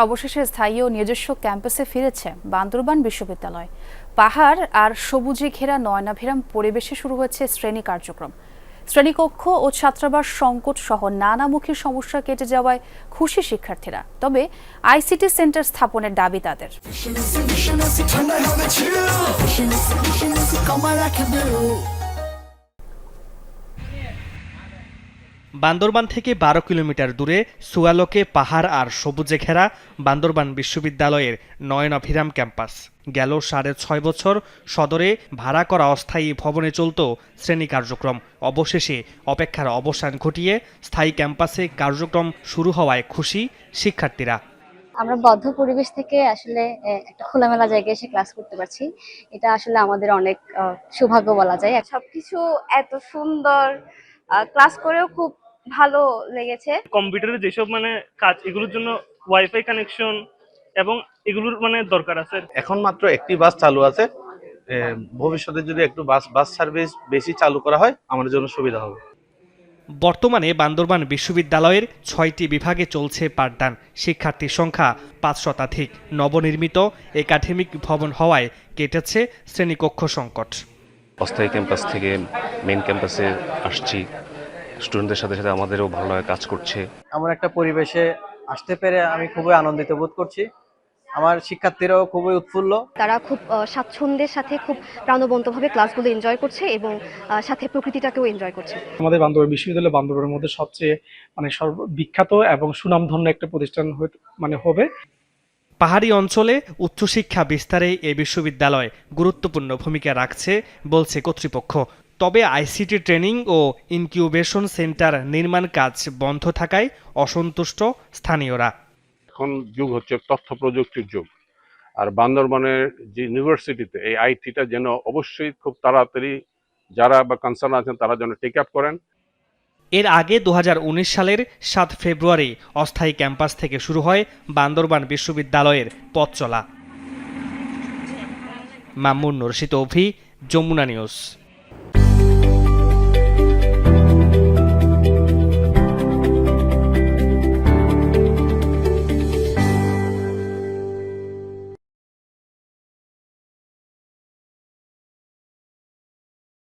অবশেষে স্থায়ী ও নিজস্ব ক্যাম্পাসে ফিরেছে বান্দরবান বিশ্ববিদ্যালয়। পাহাড় আর সবুজে ঘেরা নয়নাভিরাম পরিবেশে শুরু হয়েছে শ্রেণি কার্যক্রম। শ্রেণীকক্ষ ও ছাত্রাবাস সংকট সহ নানামুখী সমস্যা কেটে যাওয়ায় খুশি শিক্ষার্থীরা। তবে আইসিটি সেন্টার স্থাপনের দাবি তাদের। বান্দরবান থেকে বারো কিলোমিটার দূরে সুয়ালোকে পাহাড় আর সবুজে ঘেরা বান্দরবান বিশ্ববিদ্যালয়ের নয়নাভিরাম ক্যাম্পাস। গেল সাড়ে ছয় বছর সদরে ভাড়া করা অস্থায়ী ভবনে চলত শ্রেণি কার্যক্রম। অবশেষে অপেক্ষার অবসান ঘটিয়ে স্থায়ী ক্যাম্পাসে কার্যক্রম শুরু হওয়ায় খুশি শিক্ষার্থীরা। আমরা বদ্ধ পরিবেশ থেকে আসলে একটা খোলামেলা জায়গায় এসে ক্লাস করতে পারছি। এটা আসলে আমাদের অনেক সৌভাগ্য বলা যায়। সবকিছু এত সুন্দর ক্লাস করেও খুব ভালো লেগেছে। কম্পিউটারে যেসব মানে কাজ এগুলোর জন্য ওয়াইফাই কানেকশন এবং এগুলোর মানে দরকার আছে। এখন মাত্র একটি বাস চালু আছে। ভবিষ্যতে যদি একটু বাস বাস সার্ভিস বেশি চালু করা হয় আমাদের জন্য সুবিধা হবে। বর্তমানে বান্দরবান বিশ্ববিদ্যালয়ের ছয়টি বিভাগে চলছে পাঠদান। শিক্ষার্থীর সংখ্যা পাঁচ শতাধিক। নবনির্মিত একাডেমিক ভবন হওয়ায় কেটেছে শ্রেণীকক্ষ সংকট। অস্থায়ী ক্যাম্পাস থেকে মেন ক্যাম্পাসে আসছি। স্টুডেন্টদের সাথে সাথে আমাদেরও ভালো লাগে কাজ করছে। এমন একটা পরিবেশে আসতে পেরে আমি খুবই আনন্দিত বোধ করছি। আমার শিক্ষার্থীরাও খুবই উৎফুল্ল। তারা খুব স্বাচ্ছন্দ্যের সাথে খুব প্রাণবন্তভাবে ক্লাসগুলো এনজয় করছে এবং সাথে প্রকৃতিটাকেও এনজয় করছে। আমাদের বান্দরবান বিশ্ববিদ্যালয় বান্দরবানের মধ্যে সবচেয়ে মানে সর্ব বিখ্যাত এবং সুনামধন্য একটা প্রতিষ্ঠান হয়ে- মানে হবে পাহাড়ি অঞ্চলে উচ্চশিক্ষা বিস্তারে এ বিশ্ববিদ্যালয় গুরুত্বপূর্ণ ভূমিকা রাখছে বলছে কর্তৃপক্ষ। তবে আইসিটি ট্রেনিং ও ইনকিউবেশন সেন্টার নির্মাণ কাজ বন্ধ থাকায় অসন্তুষ্ট স্থানীয়রা। এখন যুগ হচ্ছে তথ্য প্রযুক্তির যুগ। আর বান্দরবানের যে ইউনিভার্সিটিতে এই আইটিটা যেন অবশ্যই খুব তাড়াতাড়ি যারা বা কনসার্ন আছেন তারা যেন টেক আপ করেন। এর আগে দু হাজার উনিশ সালের সাত ফেব্রুয়ারি অস্থায়ী ক্যাম্পাস থেকে শুরু হয় বান্দরবান বিশ্ববিদ্যালয়ের পথ চলা। মামুন রশিদ অভি, যমুনা নিউজ।